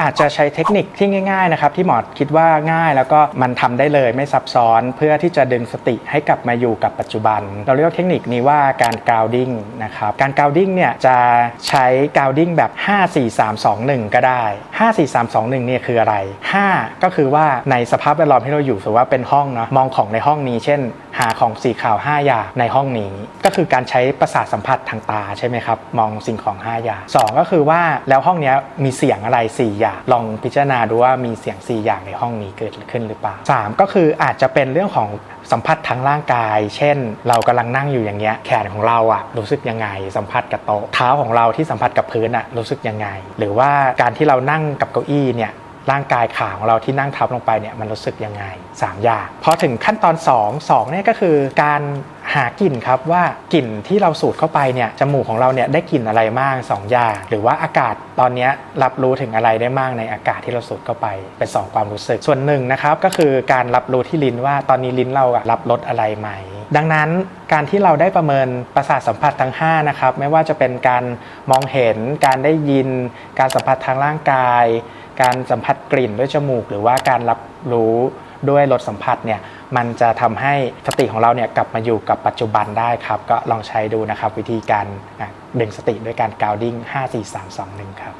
อาจจะใช้เทคนิคที่ง่ายๆนะครับที่หมอคิดว่าง่ายแล้วก็มันทำได้เลยไม่ซับซ้อนเพื่อที่จะดึงสติให้กลับมาอยู่กับปัจจุบัน เราเรียกเทคนิคนี้ว่าการกราวดิ้งนะครับการกราวดิ้งเนี่ยจะใช้กราวดิ้งแบบ 5 4 3 2 1 ก็ได้ 5 4 3 2 1เนี่ยคืออะไร 5 ก็คือว่าในสภาพแวดล้อมที่เราอยู่สมมติว่าเป็นห้องเนาะมองของในห้องนี้เช่นหาของสีขาว 5 อย่างในห้องนี้ ก็คือการใช้ประสาทสัมผัสทางตาใช่ไหมครับ มองสิ่งของ 5 อย่าง 2 ก็คือว่าแล้วห้องนี้มีเสียงอะไร 4 อย่าง ลองพิจารณาดูว่ามีเสียง 4 อย่างในห้องนี้เกิดขึ้นหรือเปล่า 3 ก็คืออาจจะเป็นเรื่องของสัมผัสทางร่างกาย เช่น เรากำลังนั่งอยู่อย่างเงี้ย แขนของเราอะรู้สึกยังไง สัมผัสกับโต๊ะ เท้าของเราที่สัมผัสกับพื้นอะรู้สึกยังไง หรือว่าการที่เรานั่งกับเก้าอี้เนี่ย ร่างกายขาของเราที่นั่งทับลงไปเนี่ยมันรู้สึกยังไง 3 อย่างพอถึงขั้นตอน 2 2เนี่ยก็คือการหากลิ่นครับว่ากลิ่นที่เราสูดเข้าไปเนี่ยจมูกของเราเนี่ยได้กลิ่นอะไรมาก2อย่าง หรือว่าอากาศตอนนี้รับรู้ถึงอะไรได้มากในอากาศที่เราสูดเข้าไปเป็น 2 ความรู้สึกส่วนหนึ่งนะครับก็คือการรับรู้ที่ลิ้นว่าตอนนี้ลิ้นเราอะรับรสอะไรไหม ดังนั้นการที่เราได้ประเมินประสาทสัมผัสทั้ง5นะครับไม่ว่าจะเป็นการมองเห็นการได้ยิน การสัมผัสทางร่างกาย การสัมผัสกลิ่นด้วยจมูก หรือว่าการรับรู้ด้วยรสสัมผัสเนี่ยมันจะทำให้สติของเราเนี่ยกลับมาอยู่กับปัจจุบันได้ครับ ก็ลองใช้ดูนะครับวิธีการดึงสติด้วยการกาวดิ้ง 5 4 3 2 1 ครับ